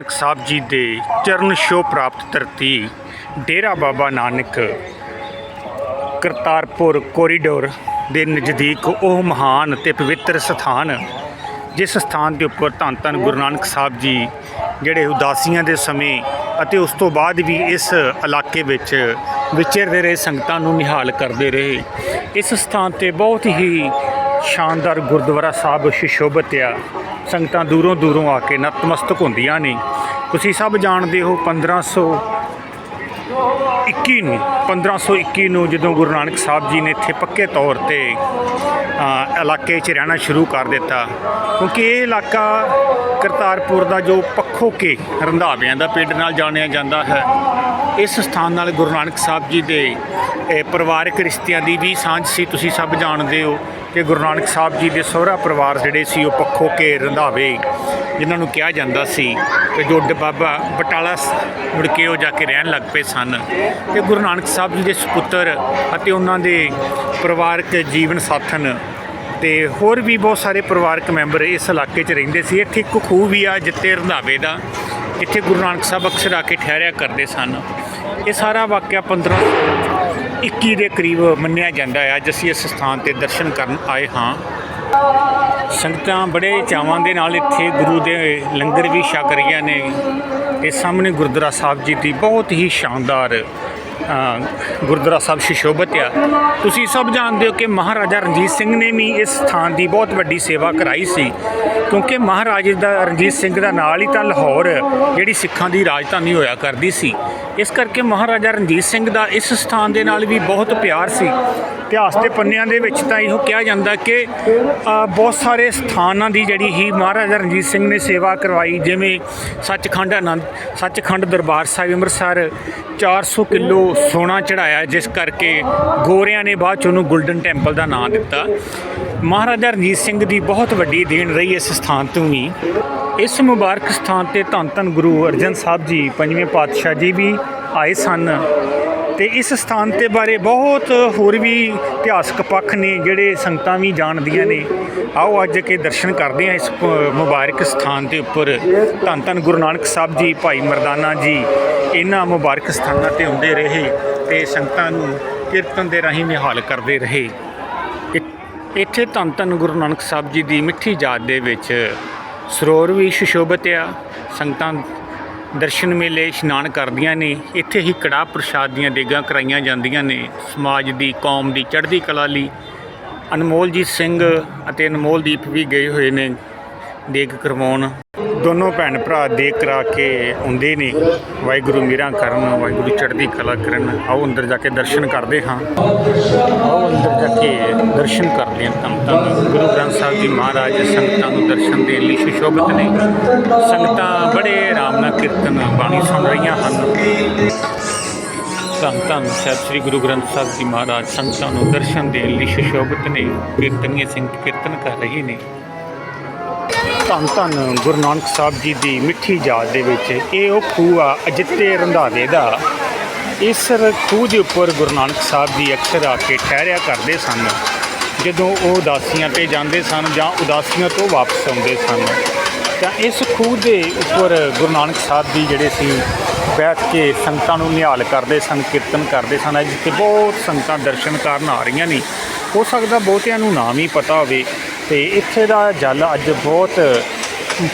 ਨਾਨਕ ਸਾਹਿਬ ਜੀ ਦੇ ਚਰਨ ਛੋਹ ਪ੍ਰਾਪਤ ਧਰਤੀ, ਡੇਰਾ ਬਾਬਾ ਨਾਨਕ, ਕਰਤਾਰਪੁਰ ਕੋਰੀਡੋਰ ਦੇ ਨਜ਼ਦੀਕ ਉਹ ਮਹਾਨ ਤੇ ਪਵਿੱਤਰ ਸਥਾਨ, ਜਿਸ ਸਥਾਨ ਦੇ ਉੱਪਰ ਧੰਨ ਧੰਨ ਗੁਰੂ ਨਾਨਕ ਸਾਹਿਬ ਜੀ ਜਿਹੜੇ ਉਦਾਸੀਆਂ ਦੇ ਸਮੇਂ ਅਤੇ ਉਸ ਤੋਂ ਬਾਅਦ ਵੀ ਇਸ ਇਲਾਕੇ ਵਿੱਚ ਵਿਚਰਦੇ ਰਹੇ, ਸੰਗਤਾਂ ਨੂੰ ਨਿਹਾਲ ਕਰਦੇ ਰਹੇ। ਇਸ ਸਥਾਨ ਤੇ ਬਹੁਤ ਹੀ ਸ਼ਾਨਦਾਰ ਗੁਰਦੁਆਰਾ ਸਾਹਿਬ ਸ਼ਿਸ਼ੋਭਤ ਆ। ਸੰਗਤਾਂ ਦੂਰੋਂ ਦੂਰੋਂ ਆ ਕੇ ਨਤਮਸਤਕ ਹੁੰਦੀਆਂ ਨੇ। ਤੁਸੀਂ ਸਭ ਜਾਣਦੇ ਹੋ 1500 21 ਨੂੰ 1521 ਨੂੰ ਜਦੋਂ ਗੁਰੂ ਨਾਨਕ ਸਾਹਿਬ ਜੀ ਨੇ ਇੱਥੇ ਪੱਕੇ ਤੌਰ ਤੇ ਇਲਾਕੇ 'ਚ ਰਹਿਣਾ ਸ਼ੁਰੂ ਕਰ ਦਿੱਤਾ। ਕਿਉਂਕਿ ਇਹ ਇਲਾਕਾ ਕਰਤਾਰਪੁਰ ਦਾ ਜੋ ਪੱਖੋ ਕੇ ਰੰਧਾਵਿਆਂ ਦਾ ਪਿੰਡ ਨਾਲ ਜਾਣਿਆ ਜਾਂਦਾ ਹੈ, ਇਸ ਸਥਾਨ ਨਾਲ ਗੁਰੂ ਨਾਨਕ ਸਾਹਿਬ ਜੀ ਦੇ ਪਰਿਵਾਰਕ ਰਿਸ਼ਤਿਆਂ ਦੀ ਵੀ ਸਾਂਝ ਸੀ। ਤੁਸੀਂ ਸਭ ਜਾਣਦੇ ਹੋ ਕਿ ਗੁਰੂ ਨਾਨਕ ਸਾਹਿਬ ਜੀ ਦੇ ਸਹੁਰਾ ਪਰਿਵਾਰ ਜਿਹੜੇ ਸੀ ਉਹ ਪੱਖੋ ਕੇ ਰੰਧਾਵੇ, ਜਿਨ੍ਹਾਂ ਨੂੰ ਕਿਹਾ ਜਾਂਦਾ ਸੀ ਤੇ ਜੋਡ ਬਾਬਾ ਬਟਾਲਾ ਮੁੜ ਕੇ ਉਹ ਜਾ ਕੇ ਰਹਿਣ ਲੱਗ ਪਏ ਸਨ। ਤੇ ਗੁਰੂ ਨਾਨਕ ਸਾਹਿਬ ਜੀ ਦੇ ਸੁਪੁੱਤਰ ਅਤੇ ਉਹਨਾਂ ਦੇ ਪਰਿਵਾਰਕ ਜੀਵਨ ਸਾਥਣ ਤੇ ਹੋਰ ਵੀ ਬਹੁਤ ਸਾਰੇ ਪਰਿਵਾਰਕ ਮੈਂਬਰ ਇਸ ਇਲਾਕੇ 'ਚ ਰਹਿੰਦੇ ਸੀ। ਇੱਥੇ ਇੱਕ ਖੂਹ ਵੀ ਆ ਜਿੱਤੇ ਰੰਧਾਵੇ ਦਾ, ਇੱਥੇ ਗੁਰੂ ਨਾਨਕ ਸਾਹਿਬ ਅਕਸਰ ਆ ਕੇ ਠਹਿਰਿਆ ਕਰਦੇ ਸਨ। ਇਹ ਸਾਰਾ ਵਾਕਿਆ 15 21 ਦੇ ਕਰੀਬ ਮੰਨਿਆ ਜਾਂਦਾ ਹੈ। ਅੱਜ ਅਸੀਂ ਇਸ ਸਥਾਨ ਤੇ ਦਰਸ਼ਨ ਕਰਨ ਆਏ ਹਾਂ। ਸੰਗਤਾਂ ਬੜੇ ਚਾਵਾਂ ਦੇ ਨਾਲ ਇੱਥੇ ਗੁਰੂ ਦੇ ਲੰਗਰ ਵੀ ਛਕ ਰਹੀਆਂ ਨੇ। ਤੇ ਸਾਹਮਣੇ ਗੁਰਦੁਆਰਾ ਸਾਹਿਬ ਜੀ ਦੀ ਬਹੁਤ ਹੀ ਸ਼ਾਨਦਾਰ ਗੁਰਦੁਆਰਾ ਸਾਹਿਬ ਸ਼ਿਸ਼ੋਭਤ ਆ। ਤੁਸੀਂ ਸਭ ਜਾਣਦੇ ਹੋ ਕਿ ਮਹਾਰਾਜਾ ਰਣਜੀਤ ਸਿੰਘ ਨੇ ਵੀ ਇਸ ਸਥਾਨ ਦੀ ਬਹੁਤ ਵੱਡੀ ਸੇਵਾ ਕਰਾਈ ਸੀ। ਕਿਉਂਕਿ ਮਹਾਰਾਜੇ ਦਾ, ਰਣਜੀਤ ਸਿੰਘ ਦਾ ਨਾਲ ਹੀ ਤਾਂ ਲਾਹੌਰ, ਜਿਹੜੀ ਸਿੱਖਾਂ ਦੀ ਰਾਜਧਾਨੀ ਹੋਇਆ ਕਰਦੀ ਸੀ। ਇਸ ਕਰਕੇ ਮਹਾਰਾਜਾ ਰਣਜੀਤ ਸਿੰਘ ਦਾ ਇਸ ਸਥਾਨ ਦੇ ਨਾਲ ਵੀ ਬਹੁਤ ਪਿਆਰ ਸੀ। ਇਤਿਹਾਸ ਦੇ ਪੰਨਿਆਂ ਦੇ ਵਿੱਚ ਤਾਂ ਇਹੋ ਕਿਹਾ ਜਾਂਦਾ ਕਿ ਬਹੁਤ ਸਾਰੇ ਸਥਾਨਾਂ ਦੀ ਜਿਹੜੀ ਹੀ ਮਹਾਰਾਜਾ ਰਣਜੀਤ ਸਿੰਘ ਨੇ ਸੇਵਾ ਕਰਵਾਈ, ਜਿਵੇਂ ਸੱਚਖੰਡ ਆਨੰਦ ਸੱਚਖੰਡ ਦਰਬਾਰ ਸਾਹਿਬ ਅੰਮ੍ਰਿਤਸਰ 400 ਕਿਲੋ ਸੋਨਾ ਚੜਾਇਆ ਜਿਸ ਕਰਕੇ ਗੋਰਿਆਂ ਨੇ ਬਾਅਦ ਚ ਉਹਨੂੰ 골ਡਨ ਟੈਂਪਲ ਦਾ ਨਾਮ ਦਿੱਤਾ। ਮਹਾਰਾਜਾ ਰਣਜੀਤ ਸਿੰਘ ਦੀ ਬਹੁਤ ਵੱਡੀ ਦੇਣ ਰਹੀ ਇਸ ਸਥਾਨ ਤੋਂ ਵੀ। ਇਸ ਮੁਬਾਰਕ ਸਥਾਨ ਤੇ ਧੰਨ ਧੰਨ ਗੁਰੂ ਅਰਜਨ ਸਾਹਿਬ ਜੀ, ਪੰਜਵੇਂ ਪਾਤਸ਼ਾਹ ਜੀ ਵੀ ਆਏ ਸਨ। ਤੇ ਇਸ ਸਥਾਨ ਤੇ ਬਾਰੇ ਬਹੁਤ ਹੋਰ ਵੀ ਇਤਿਹਾਸਕ ਪੱਖ ਨੇ, ਜਿਹੜੇ ਸੰਗਤਾਂ ਵੀ ਜਾਣਦੀਆਂ ਨੇ। ਆਓ ਅੱਜ ਕੇ ਦਰਸ਼ਨ ਕਰਦੇ ਹਾਂ ਇਸ ਮੁਬਾਰਕ ਸਥਾਨ ਦੇ ਉੱਪਰ। ਧੰਨ ਧੰਨ ਗੁਰੂ ਨਾਨਕ ਸਾਹਿਬ ਜੀ, ਭਾਈ ਮਰਦਾਨਾ ਜੀ, ਇਹਨਾਂ ਮੁਬਾਰਕ ਸਥਾਨਾਂ ਤੇ ਹੁੰਦੇ ਰਹੇ ਤੇ ਸੰਗਤਾਂ ਨੂੰ ਕੀਰਤਨ ਦੇ ਰਾਹੀਂ ਨਿਹਾਲ ਕਰਦੇ ਰਹੇ। ਇ- ਇੱਥੇ ਧੰਨ ਧੰਨ ਗੁਰੂ ਨਾਨਕ ਸਾਹਿਬ ਜੀ ਦੀ ਮਿੱਠੀ ਯਾਦ ਦੇ ਵਿੱਚ ਸਰੋਵਰ ਵੀ ਸੁਸ਼ੋਭਿਤ ਆ। ਸੰਗਤਾਂ ਦਰਸ਼ਨ ਮੇਲੇ ਇਸ਼ਨਾਨ ਕਰਦੀਆਂ ਨੇ। ਇੱਥੇ ਹੀ ਕੜਾਹ ਪ੍ਰਸ਼ਾਦ ਦੀਆਂ ਦੇਗਾਂ ਕਰਾਈਆਂ ਜਾਂਦੀਆਂ ਨੇ। ਸਮਾਜ ਦੀ, ਕੌਮ ਦੀ, ਚੜ੍ਹਦੀ ਕਲਾ ਲਈ ਅਨਮੋਲਜੀਤ ਸਿੰਘ ਅਤੇ ਅਨਮੋਲਦੀਪ ਵੀ ਗਏ ਹੋਏ ਨੇ ਦੇਗ ਕਰਵਾਉਣ। ਦੋਨੋਂ ਭੈਣ ਭਰਾ ਦੇਗ ਕਰਾ ਕੇ ਆਉਂਦੇ ਨੇ। ਵਾਹਿਗੁਰੂ ਮੇਰਾ ਕਰਨ, ਵਾਹਿਗੁਰੂ ਚੜ੍ਹਦੀ ਕਲਾ ਕਰਨ। ਆਓ ਅੰਦਰ ਜਾ ਕੇ ਦਰਸ਼ਨ ਕਰਦੇ ਹਾਂ। ਆਓ ਅੰਦਰ ਜਾ ਕੇ ਦਰਸ਼ਨ ਕਰਦੇ ਹਾਂ। ਧੰਨ ਨੂੰ ਗੁਰੂ ਗ੍ਰੰਥ ਸਾਹਿਬ ਜੀ ਮਹਾਰਾਜ ਸੰਗਤਾਂ ਨੂੰ ਦਰਸ਼ਨ ਦੇਣ ਲਈ ਸੁਸ਼ੋਭਿਤ ਨੇ। ਸੰਗਤਾਂ ਬੜੇ ਆਰਾਮ ਨਾਲ ਕੀਰਤਨ ਬਾਣੀ ਸੁਣ ਰਹੀਆਂ ਹਨ। ਧੰਨ ਧੰਨ ਸਾਹਿਬ ਸ੍ਰੀ ਗੁਰੂ ਗ੍ਰੰਥ ਸਾਹਿਬ ਜੀ ਮਹਾਰਾਜ ਸੰਗਤਾਂ ਨੂੰ ਦਰਸ਼ਨ ਦੇਣ ਲਈ ਸੁਸ਼ੋਭਿਤ ਨੇ। ਕੀਰਤਨੀਏ ਸਿੰਘ ਕੀਰਤਨ ਕਰ ਰਹੇ ਨੇ। ਧੰਨ ਧੰਨ ਗੁਰੂ ਨਾਨਕ ਸਾਹਿਬ ਜੀ ਦੀ ਮਿੱਠੀ ਯਾਦ ਦੇ ਵਿੱਚ ਇਹ ਉਹ ਖੂਹ ਆ ਅਜਿੱਤੇ ਰੰਧਾਵੇ ਦਾ। ਇਸ ਖੂਹ ਦੇ ਉੱਪਰ ਗੁਰੂ ਨਾਨਕ ਸਾਹਿਬ ਜੀ ਅਕਸਰ ਆ ਕੇ ਠਹਿਰਿਆ ਕਰਦੇ ਸਨ। ਜਦੋਂ ਉਹ ਉਦਾਸੀਆਂ ਤੇ ਜਾਂਦੇ ਸਨ ਜਾਂ ਉਦਾਸੀਆਂ ਤੋਂ ਵਾਪਸ ਆਉਂਦੇ ਸਨ, ਤਾਂ ਇਸ ਖੂਹ ਦੇ ਉੱਪਰ ਗੁਰੂ ਨਾਨਕ ਸਾਹਿਬ ਜੀ ਜਿਹੜੇ ਸੀ, ਬੈਠ ਕੇ ਸੰਗਤਾਂ ਨੂੰ ਨਿਹਾਲ ਕਰਦੇ ਸਨ, ਕੀਰਤਨ ਕਰਦੇ ਸਨ। ਅੱਜ ਤੇ ਬਹੁਤ ਸੰਗਤਾਂ ਦਰਸ਼ਨ ਕਰਨ ਆ ਰਹੀਆਂ ਨੇ। ਹੋ ਸਕਦਾ ਬਹੁਤਿਆਂ ਨੂੰ ਨਾਮ ਹੀ ਪਤਾ ਹੋਵੇ। ਤੇ ਇੱਥੇ ਦਾ ਜਲ ਅੱਜ ਬਹੁਤ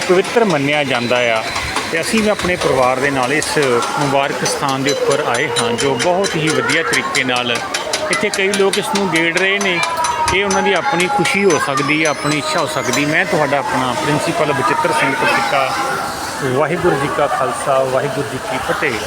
ਪਵਿੱਤਰ ਮੰਨਿਆ ਜਾਂਦਾ ਆ ਤੇ ਅਸੀਂ ਵੀ ਆਪਣੇ ਪਰਿਵਾਰ ਦੇ ਨਾਲ ਇਸ ਮੁਬਾਰਕ ਸਥਾਨ ਦੇ ਉੱਪਰ ਆਏ ਹਾਂ, ਜੋ ਬਹੁਤ ਹੀ ਵਧੀਆ ਤਰੀਕੇ ਨਾਲ ਇੱਥੇ ਕਈ ਲੋਕ ਇਸ ਨੂੰ ਗੇੜ ਰਹੇ ਨੇ। ਇਹ ਉਹਨਾਂ ਦੀ ਆਪਣੀ ਖੁਸ਼ੀ ਹੋ ਸਕਦੀ ਹੈ ਆਪਣੀ ਇੱਛਾ ਹੋ ਸਕਦੀ। ਮੈਂ ਤੁਹਾਡਾ ਆਪਣਾ ਪ੍ਰਿੰਸੀਪਲ ਬਚਿੱਤਰ ਸਿੰਘ ਪਤਿਕਾ ਵਾਹਿਗੁਰੂ ਜੀ ਕਾ ਖਾਲਸਾ, ਵਾਹਿਗੁਰੂ ਜੀ ਕੀ ਫਤਿਹ।